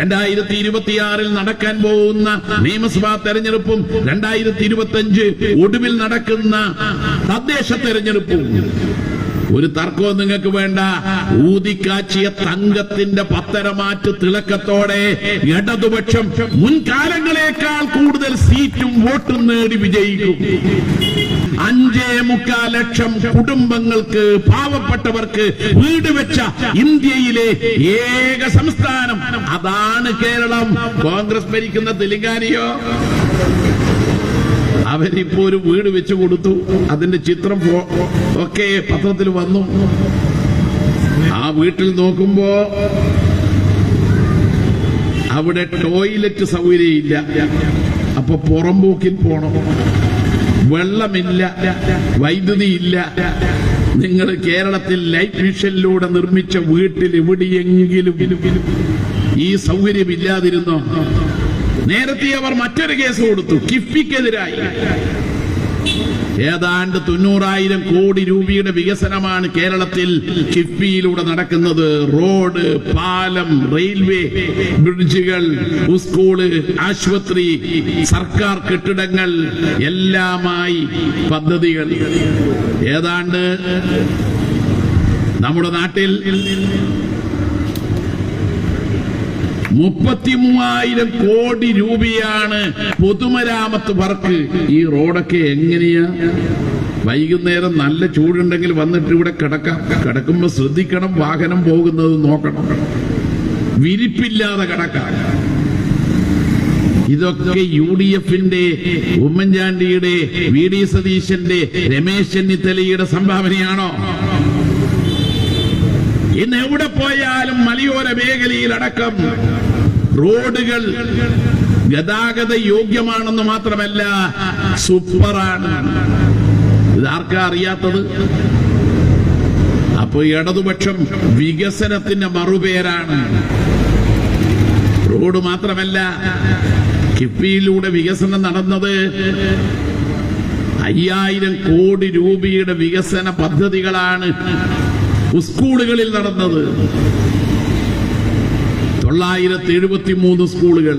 രണ്ടായിരത്തി ഇരുപത്തിയാറിൽ നടക്കാൻ പോകുന്ന നിയമസഭാ തെരഞ്ഞെടുപ്പും രണ്ടായിരത്തി ഇരുപത്തി അഞ്ച് ഒടുവിൽ നടക്കുന്ന തദ്ദേശ തെരഞ്ഞെടുപ്പും. ഒരു തർക്കവും നിങ്ങൾക്ക് വേണ്ട. ഊതിക്കാച്ചിയ തങ്കത്തിന്റെ പത്തരമാറ്റ് തിളക്കത്തോടെ ഇടതുപക്ഷം മുൻകാലങ്ങളെക്കാൾ കൂടുതൽ സീറ്റും വോട്ടും നേടി വിജയിക്കും. അഞ്ചേ മുക്കാൽ ലക്ഷം കുടുംബങ്ങൾക്ക് പാവപ്പെട്ടവർക്ക് വീട് വെച്ച ഇന്ത്യയിലെ ഏക സംസ്ഥാനം അതാണ് കേരളം. കോൺഗ്രസ് ഭരിക്കുന്ന തെലുങ്കാനയോ? അവരിപ്പോ ഒരു വീട് വെച്ചു കൊടുത്തു. അതിന്റെ ചിത്രം ഒക്കെ പത്രത്തിൽ വന്നു. ആ വീട്ടിൽ നോക്കുമ്പോ അവിടെ ടോയ്ലറ്റ് സൗകര്യം ഇല്ല അപ്പൊ പുറംപോക്കിൽ പോണം. വെള്ളമില്ല വൈദ്യുതി ഇല്ല നിങ്ങൾ കേരളത്തിൽ ലൈറ്റ് മിഷനിലൂടെ നിർമ്മിച്ച വീട്ടിൽ എവിടെയെങ്കിലും ഈ സൗകര്യം ഇല്ലാതിരുന്നോ നേരത്തെ അവർ മറ്റൊരു കേസ് കൊടുത്തു കിഫ്ബിക്കെതിരായി. ഏതാണ്ട് തൊണ്ണൂറായിരം കോടി രൂപയുടെ വികസനമാണ് കേരളത്തിൽ കിഫ്ബിയിലൂടെ നടക്കുന്നത്. റോഡ് പാലം റെയിൽവേ ബ്രിഡ്ജുകൾ സ്കൂൾ ആശുപത്രി സർക്കാർ കെട്ടിടങ്ങൾ എല്ലാമായി പദ്ധതികൾ. ഏതാണ്ട് നമ്മുടെ നാട്ടിൽ മുപ്പത്തി മൂവായിരം കോടി രൂപയാണ് പൊതുമരാമത്ത് വർക്ക്. ഈ റോഡൊക്കെ എങ്ങനെയാ? വൈകുന്നേരം നല്ല ചൂടുണ്ടെങ്കിൽ വന്നിട്ട് ഇവിടെ കിടക്കാം. കിടക്കുമ്പോൾ ശ്രദ്ധിക്കണം വാഹനം പോകുന്നത് നോക്കണം. വിരിപ്പില്ലാതെ കിടക്കാം. ഇതൊക്കെ യു ഡി എഫിന്റെ ഉമ്മൻചാണ്ടിയുടെ വി ഡി സതീശന്റെ രമേശ് ചെന്നിത്തലയുടെ സംഭാവനയാണോ? ഇന്ന് എവിടെ പോയാലും മലയോര മേഖലയിലടക്കം റോഡുകൾ ഗതാഗത യോഗ്യമാണെന്ന് മാത്രമല്ല സൂപ്പറാണ്. ഇതാർക്കാ അറിയാത്തത്? അപ്പൊ ഇടതുപക്ഷം വികസനത്തിന്റെ മറുപേരാണ്. റോഡ് മാത്രമല്ല കിഫ്ബിയിലൂടെ വികസനം നടന്നത് അയ്യായിരം കോടി രൂപയുടെ വികസന പദ്ധതികളാണ് സ്കൂളുകളിൽ നടന്നത്. തൊള്ളായിരത്തി എഴുപത്തി മൂന്ന് സ്കൂളുകൾ.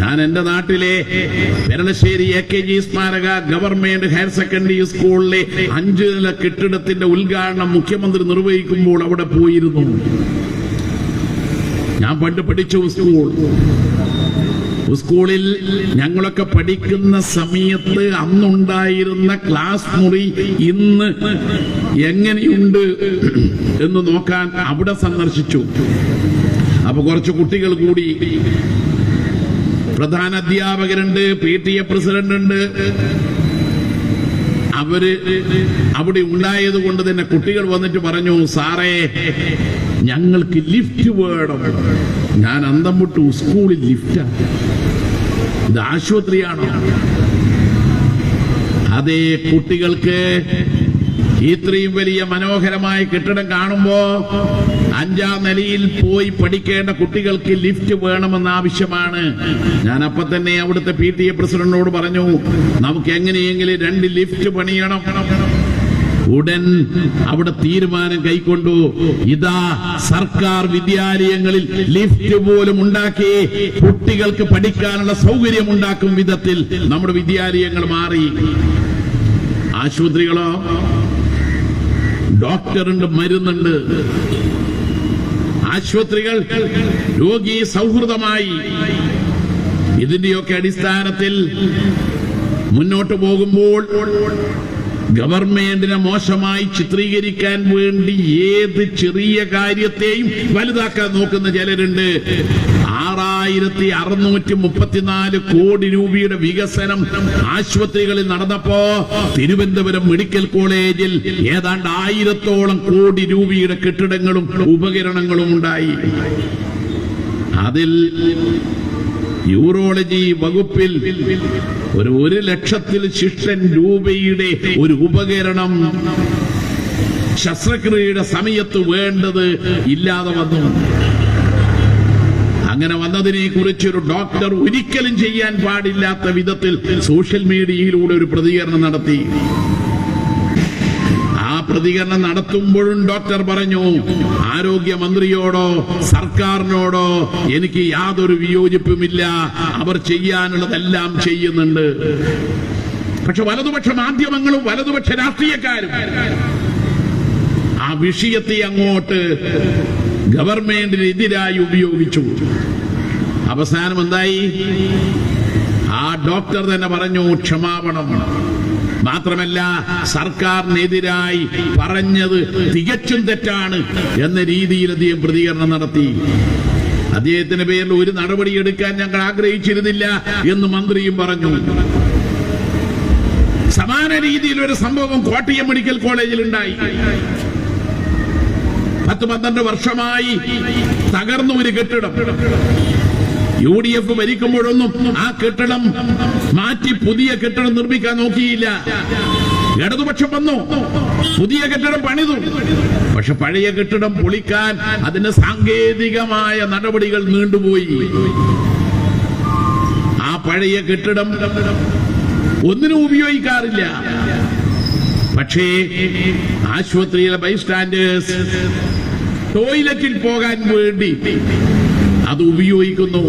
ഞാൻ എന്റെ നാട്ടിലെ പെരളശ്ശേരി എ കെ ജി സ്മാരക ഗവൺമെന്റ് ഹയർ സെക്കൻഡറി സ്കൂളിലെ അഞ്ച് നില കെട്ടിടത്തിന്റെ ഉദ്ഘാടനം മുഖ്യമന്ത്രി നിർവഹിക്കുമ്പോൾ അവിടെ പോയിരുന്നു. ഞാൻ പണ്ട് പഠിച്ചു സ്കൂൾ. സ്കൂളിൽ ഞങ്ങളൊക്കെ പഠിക്കുന്ന സമയത്ത് അന്നുണ്ടായിരുന്ന ക്ലാസ് മുറി ഇന്ന് എങ്ങനെയുണ്ട് എന്ന് നോക്കാൻ അവിടെ സന്ദർശിച്ചു. അപ്പൊ കുറച്ച് കുട്ടികൾ കൂടി. പ്രധാന അധ്യാപകരുണ്ട് പി ടി എ പ്രസിഡന്റ് ഉണ്ട് അവർ അവിടെ ഉണ്ടായത് കൊണ്ട് തന്നെ കുട്ടികൾ വന്നിട്ട് പറഞ്ഞു സാറേ ഞങ്ങൾക്ക് ലിഫ്റ്റ് വേണം. ഞാൻ അന്തം വിട്ടു സ്കൂളിൽ ലിഫ്റ്റാ. ഇത് ആശുപത്രിയാണോ? അതേ കുട്ടികൾക്ക് ഇത്രയും വലിയ മനോഹരമായ കെട്ടിടം കാണുമ്പോ അഞ്ചാം നിലയിൽ പോയി പഠിക്കേണ്ട കുട്ടികൾക്ക് ലിഫ്റ്റ് വേണമെന്ന ആവശ്യമാണ്. ഞാൻ അപ്പൊ തന്നെ അവിടുത്തെ പി ടി എ പ്രസിഡന്റിനോട് പറഞ്ഞു നമുക്ക് എങ്ങനെയെങ്കിലും രണ്ട് ലിഫ്റ്റ് പണിയണം. ഉടൻ അവിടെ തീരുമാനം കൈക്കൊണ്ടു. ഇതാ സർക്കാർ വിദ്യാലയങ്ങളിൽ ലിഫ്റ്റ് പോലും ഉണ്ടാക്കി കുട്ടികൾക്ക് പഠിക്കാനുള്ള സൗകര്യം ഉണ്ടാക്കും വിധത്തിൽ നമ്മുടെ വിദ്യാലയങ്ങൾ മാറി. ആശുപത്രികളോ? ഡോക്ടറുണ്ട് മരുന്നുണ്ട്. ആശുപത്രികൾ രോഗി സൗഹൃദമായി. ഇതിന്റെയൊക്കെ അടിസ്ഥാനത്തിൽ മുന്നോട്ട് പോകുമ്പോൾ ഗവൺമെന്റിനെ മോശമായി ചിത്രീകരിക്കാൻ വേണ്ടി ഏത് ചെറിയ കാര്യത്തെയും വലുതാക്കാൻ നോക്കുന്ന ചിലരുണ്ട്. ആറായിരത്തി അറുന്നൂറ്റി മുപ്പത്തിനാല് കോടി രൂപയുടെ വികസനം ആശുപത്രികളിൽ നടന്നപ്പോ തിരുവനന്തപുരം മെഡിക്കൽ കോളേജിൽ ഏതാണ്ട് ആയിരത്തോളം കോടി രൂപയുടെ കെട്ടിടങ്ങളും ഉപകരണങ്ങളും ഉണ്ടായി. അതിൽ യൂറോളജി വകുപ്പിൽ ഒരു ഒരു ലക്ഷത്തിൽ ശിഷ്ടൻ രൂപയുടെ ഒരു ഉപകരണം ശസ്ത്രക്രിയയുടെ സമയത്ത് വേണ്ടത് ഇല്ലാതെ വന്നു. അങ്ങനെ വന്നതിനെ കുറിച്ച് ഒരു ഡോക്ടർ ഒരിക്കലും ചെയ്യാൻ പാടില്ലാത്ത വിധത്തിൽ സോഷ്യൽ മീഡിയയിലൂടെ ഒരു പ്രതികരണം നടത്തി. പ്രതികരണം നടത്തുമ്പോഴും ഡോക്ടർ പറഞ്ഞു ആരോഗ്യമന്ത്രിയോടോ സർക്കാരിനോടോ എനിക്ക് യാതൊരു വിയോജിപ്പുമില്ല. അവർ ചെയ്യാനുള്ളതെല്ലാം ചെയ്യുന്നുണ്ട്. പക്ഷെ വലതുപക്ഷ മാധ്യമങ്ങളും വലതുപക്ഷ രാഷ്ട്രീയക്കാരും ആ വിഷയത്തെ അങ്ങോട്ട് ഗവൺമെന്റിനെതിരായി ഉപയോഗിച്ചു. അവസാനം എന്തായി? ആ ഡോക്ടർ തന്നെ പറഞ്ഞു ക്ഷമാപണം. മാത്രമല്ല സർക്കാരിനെതിരായി പറഞ്ഞത് തികച്ചും തെറ്റാണ് എന്ന രീതിയിൽ അദ്ദേഹം പ്രതികരണം നടത്തി. അദ്ദേഹത്തിന്റെ പേരിൽ ഒരു നടപടി എടുക്കാൻ ഞങ്ങൾ ആഗ്രഹിച്ചിരുന്നില്ല എന്ന് മന്ത്രിയും പറഞ്ഞു. സമാന രീതിയിൽ ഒരു സംഭവം കോട്ടയം മെഡിക്കൽ കോളേജിൽ ഉണ്ടായി. പത്ത് പന്ത്രണ്ട് വർഷമായി തകർന്നു ഒരു കെട്ടിടം. യു ഡി എഫ് ഭരിക്കുമ്പോഴൊന്നും ആ കെട്ടിടം മാറ്റി പുതിയ കെട്ടിടം നിർമ്മിക്കാൻ നോക്കിയില്ല. ഇടതുപക്ഷം വന്നു. പുതിയ കെട്ടിടം പണിതു. പക്ഷെ പഴയ കെട്ടിടം പൊളിക്കാൻ അതിന് സാങ്കേതികമായ നടപടികൾ നീണ്ടുപോയി. ആ പഴയ കെട്ടിടം ഒന്നിനും ഉപയോഗിക്കാറില്ല. പക്ഷേ ആശുപത്രിയിലെ ബൈസ്റ്റാൻഡേഴ്സ് ടോയ്ലറ്റിൽ പോകാൻ വേണ്ടി അത് ഉപയോഗിക്കുന്നു.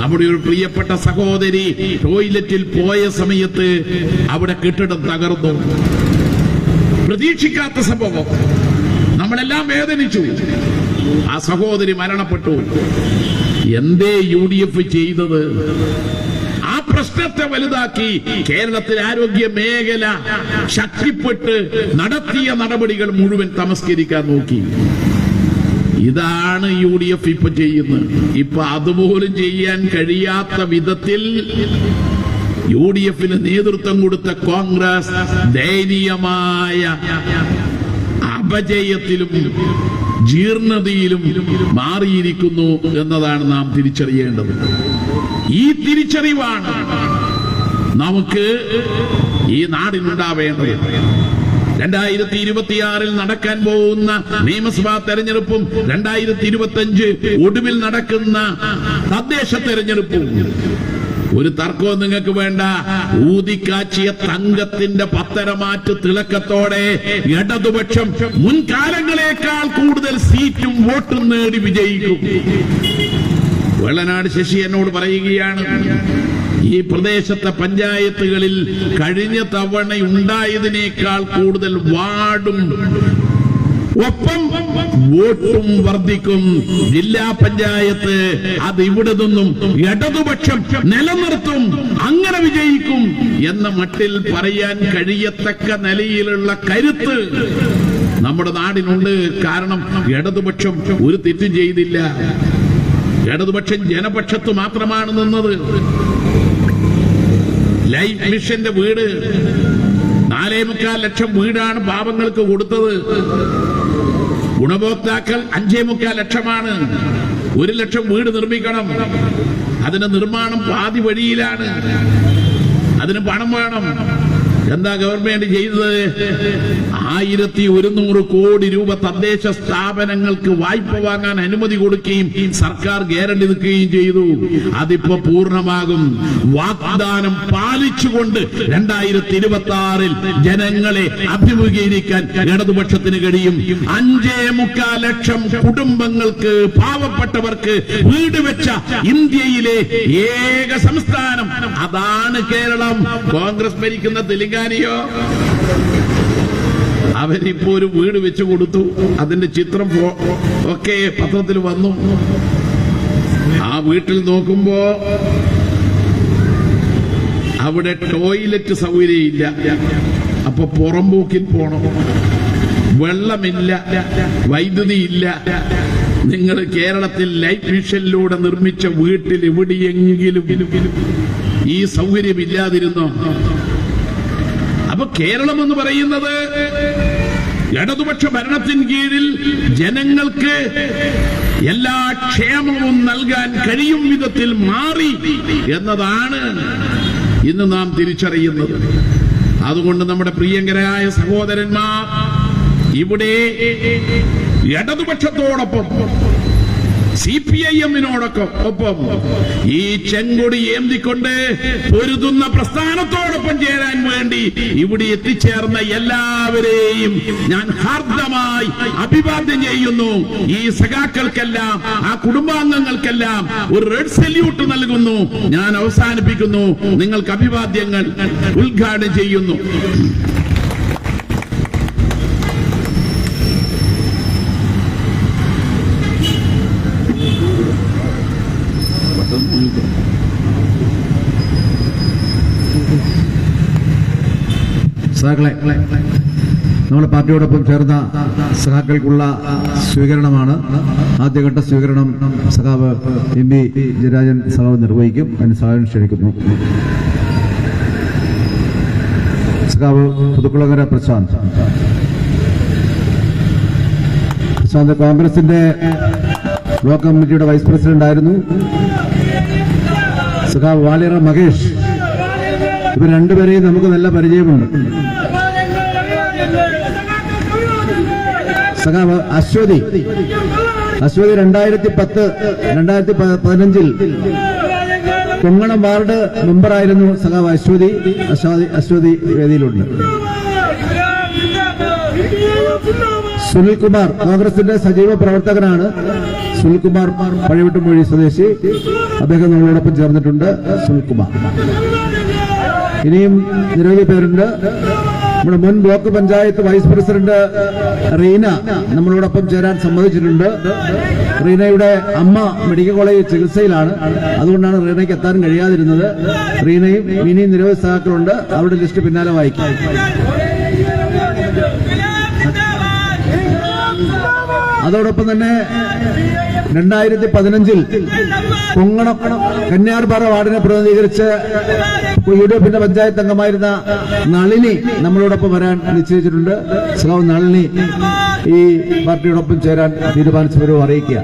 നമ്മുടെ ഒരു പ്രിയപ്പെട്ട സഹോദരി ടോയ്ലറ്റിൽ പോയ സമയത്ത് അവിടെ കെട്ടിടം തകർന്നു. പ്രതീക്ഷിക്കാത്ത സംഭവം. നമ്മളെല്ലാം വേദനിച്ചു. ആ സഹോദരി മരണപ്പെട്ടു. എന്തേ യു ഡി എഫ് ചെയ്തത്? ആ പ്രശ്നത്തെ വലുതാക്കി കേരളത്തിലെ ആരോഗ്യ മേഖല ശക്തിപ്പെട്ട് നടത്തിയ നടപടികൾ മുഴുവൻ തമസ്കരിക്കാൻ നോക്കി. ഇതാണ് യു ഡി എഫ് ഇപ്പൊ ചെയ്യുന്നത്. ഇപ്പൊ അതുപോലും ചെയ്യാൻ കഴിയാത്ത വിധത്തിൽ യു ഡി എഫിന് നേതൃത്വം കൊടുത്ത കോൺഗ്രസ് ദയനീയമായ അപജയത്തിലും ജീർണതയിലും മാറിയിരിക്കുന്നു എന്നതാണ് നാം തിരിച്ചറിയേണ്ടത്. ഈ തിരിച്ചറിവാണ് നമുക്ക് ഈ നാടിനുണ്ടാവേണ്ടത്. രണ്ടായിരത്തി ഇരുപത്തിയാറിൽ നടക്കാൻ പോകുന്ന നിയമസഭാ തെരഞ്ഞെടുപ്പും രണ്ടായിരത്തി ഇരുപത്തി അഞ്ച് ഒടുവിൽ നടക്കുന്ന തദ്ദേശ തെരഞ്ഞെടുപ്പും. ഒരു തർക്കവും നിങ്ങൾക്ക് വേണ്ട. ഊതിക്കാച്ചിയ തങ്കത്തിന്റെ പത്തരമാറ്റ് തിളക്കത്തോടെ ഇടതുപക്ഷം മുൻകാലങ്ങളെക്കാൾ കൂടുതൽ സീറ്റും വോട്ടും നേടി വിജയിക്കും. വെള്ളനാട് ശശി എന്നോട് പറയുകയാണ് ഈ പ്രദേശത്തെ പഞ്ചായത്തുകളിൽ കഴിഞ്ഞ തവണ ഉണ്ടായതിനേക്കാൾ കൂടുതൽ വാർഡും ഒപ്പം വോട്ടും വർദ്ധിക്കും. ജില്ലാ പഞ്ചായത്ത് അത് ഇവിടെ നിന്നും ഇടതുപക്ഷം നിലനിർത്തും അങ്ങനെ വിജയിക്കും എന്ന മട്ടിൽ പറയാൻ കഴിയത്തക്ക നിലയിലുള്ള കരുത്ത് നമ്മുടെ നാടിനുണ്ട്. കാരണം ഇടതുപക്ഷം ഒരു തെറ്റും ചെയ്തില്ല. ഇടതുപക്ഷം ജനപക്ഷത്ത് മാത്രമാണ് നിന്നത്. ലൈഫ് മിഷന്റെ വീട്. നാലേ മുക്കാൽ ലക്ഷം വീടാണ് പാപങ്ങൾക്ക് കൊടുത്തത്. ഗുണഭോക്താക്കൾ അഞ്ചേ മുക്കാൽ ലക്ഷമാണ്. ഒരു ലക്ഷം വീട് നിർമ്മിക്കണം. അതിന്റെ നിർമ്മാണം പാതി വഴിയിലാണ്. അതിന് പണം വേണം. എന്താ ഗവൺമെന്റ് ചെയ്തത്? ആയിരത്തി ഒരുന്നൂറ് കോടി രൂപ തദ്ദേശ സ്ഥാപനങ്ങൾക്ക് വായ്പ വാങ്ങാൻ അനുമതി കൊടുക്കുകയും സർക്കാർ ഗ്യാരണ്ടി നിൽക്കുകയും ചെയ്തു. അതിപ്പോ പൂർണമാകും. വാഗ്ദാനം പാലിച്ചുകൊണ്ട് രണ്ടായിരത്തി ഇരുപത്തി ആറിൽ ജനങ്ങളെ അഭിമുഖീകരിക്കാൻ ഇടതുപക്ഷത്തിന് കഴിയും. അഞ്ചേ മുക്കാൽ ലക്ഷം കുടുംബങ്ങൾക്ക് പാവപ്പെട്ടവർക്ക് വീട് വെച്ച ഇന്ത്യയിലെ ഏക സംസ്ഥാനം. അതാണ് കേരളം. കോൺഗ്രസ് ഭരിക്കുന്ന തെലങ്കാനയോ അവരിപ്പോ ഒരു വീട് വെച്ചു കൊടുത്തു. അതിന്റെ ചിത്രം ഒക്കെ പത്രത്തിൽ വന്നു. ആ വീട്ടിൽ നോക്കുമ്പോ അവിടെ ടോയ്ലറ്റ് സൗകര്യം ഇല്ല അപ്പൊ പുറംപോക്കിൽ പോണം. വെള്ളമില്ല. വൈദ്യുതി ഇല്ല നിങ്ങൾ കേരളത്തിൽ ലൈഫ് മിഷനിലൂടെ നിർമ്മിച്ച വീട്ടിൽ എവിടെയെങ്കിലും ഈ സൗകര്യം ഇല്ലാതിരുന്നോ അപ്പൊ കേരളം എന്ന് പറയുന്നത് ഇടതുപക്ഷ ഭരണത്തിന് കീഴിൽ ജനങ്ങൾക്ക് എല്ലാ ക്ഷേമവും നൽകാൻ കഴിയും വിധത്തിൽ മാറി എന്നതാണ് ഇന്ന് നാം തിരിച്ചറിയുന്നത്. അതുകൊണ്ട് നമ്മുടെ പ്രിയങ്കരായ സഹോദരന്മാർ ഇവിടെ ഇടതുപക്ഷത്തോടൊപ്പം സി പി ഐ എമ്മിനോടൊക്കെ ഒപ്പം ഈ ചെങ്കൊടി ഏന്തിക്കൊണ്ട് പൊരുതുന്ന പ്രസ്ഥാനത്തോടൊപ്പം ചേരാൻ വേണ്ടി ഇവിടെ എത്തിച്ചേർന്ന എല്ലാവരെയും ഞാൻ ഹാർദമായി അഭിവാദ്യം ചെയ്യുന്നു. ഈ സഖാക്കൾക്കെല്ലാം ആ കുടുംബാംഗങ്ങൾക്കെല്ലാം ഒരു റെഡ് സല്യൂട്ട് നൽകുന്നു. ഞാൻ അവസാനിപ്പിക്കുന്നു. നിങ്ങൾക്ക് അഭിവാദ്യങ്ങൾ ഉദ്ഘാടനം ചെയ്യുന്നു. സഹാക്കളെ നമ്മുടെ പാർട്ടിയോടൊപ്പം ചേർന്ന സഹാക്കൾക്കുള്ള സ്വീകരണമാണ്. ആദ്യഘട്ട സ്വീകരണം സഖാവ് എം പി ജയരാജൻ സഖാവ് നിർവഹിക്കും. അതിന് സഹായം ക്ഷണിക്കുന്നു. സഖാവ് പുതുക്കുളങ്ങര പ്രശാന്ത്. പ്രശാന്ത് കോൺഗ്രസിന്റെ ബ്ലോക്ക് കമ്മിറ്റിയുടെ വൈസ് പ്രസിഡന്റ് ആയിരുന്നു. സഖാവ് വാലിയറ മഹേഷ്. ഇവർ രണ്ടുപേരെയും നമുക്ക് നല്ല പരിചയമുണ്ട്. സഖാവ് അശ്വതി. അശ്വതി രണ്ടായിരത്തി പത്ത് രണ്ടായിരത്തി പതിനഞ്ചിൽ കൊങ്ങണം വാർഡ് മെമ്പറായിരുന്നു സഖാവ് അശ്വതി. അശ്വതി അശ്വതി വേദിയിലുണ്ട്. സുനിൽകുമാർ കോൺഗ്രസിന്റെ സജീവ പ്രവർത്തകനാണ്. സുനിൽകുമാർ പഴയവിട്ടുമൊഴി സ്വദേശി. അദ്ദേഹം നമ്മളോടൊപ്പം ചേർന്നിട്ടുണ്ട്. സുനിൽകുമാർ. ഇനിയും നിരവധി പേരുണ്ട്. നമ്മുടെ മുൻ block panchayat vice president Reena നമ്മളോടൊപ്പം ചേരാൻ സമ്മതിച്ചിട്ടുണ്ട്. റീനയുടെ അമ്മ മെഡിക്കൽ കോളേജ് ചികിത്സയിലാണ്. അതുകൊണ്ടാണ് റീനയ്ക്ക് എത്താൻ കഴിയാതിരുന്നത്. റീനയും ഇനിയും നിരവധി സഹാക്കളുണ്ട് അവരുടെ ലിസ്റ്റ് പിന്നാലെ വായിക്കും. അതോടൊപ്പം തന്നെ രണ്ടായിരത്തി പതിനഞ്ചിൽ കൊങ്ങണം കന്യാർപാറ വാർഡിനെ പ്രതിനിധീകരിച്ച് യു ഡി പഞ്ചായത്ത് അംഗമായിരുന്ന നളിനി നമ്മളോടൊപ്പം വരാൻ നിശ്ചയിച്ചിട്ടുണ്ട്. സഖാവ് നളിനി ഈ പാർട്ടിയോടൊപ്പം ചേരാൻ തീരുമാനിച്ചവരും അറിയിക്കുക.